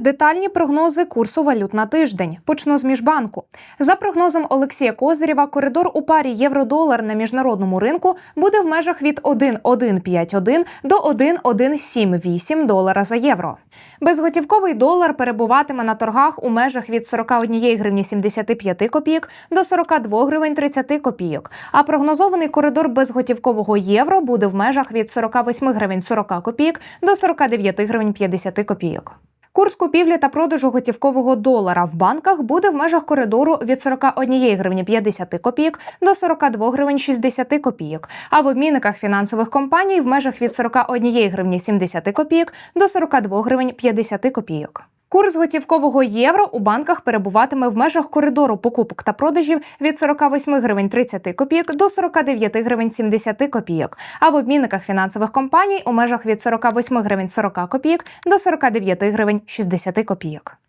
Детальні прогнози курсу валют на тиждень. Почну з міжбанку. За прогнозом Олексія Козирєва, коридор у парі євро-долар на міжнародному ринку буде в межах від 1,151 до 1,178 долара за євро. Безготівковий долар перебуватиме на торгах у межах від 41 гривні 75 копійок до 42 гривень 30 копійок. А прогнозований коридор безготівкового євро буде в межах від 48 гривень 40 копійок до 49 гривень 50 копійок. Курс купівлі та продажу готівкового долара в банках буде в межах коридору від 41 гривні 50 копійок до 42 гривень 60 копійок, а в обмінниках фінансових компаній в межах від 41 гривні 70 копійок до 42 гривень 50 копійок. Курс готівкового євро у банках перебуватиме в межах коридору покупок та продажів від 48 гривень 30 копійок до 49 гривень 70 копійок, а в обмінниках фінансових компаній у межах від 48 гривень 40 копійок до 49 гривень 60 копійок.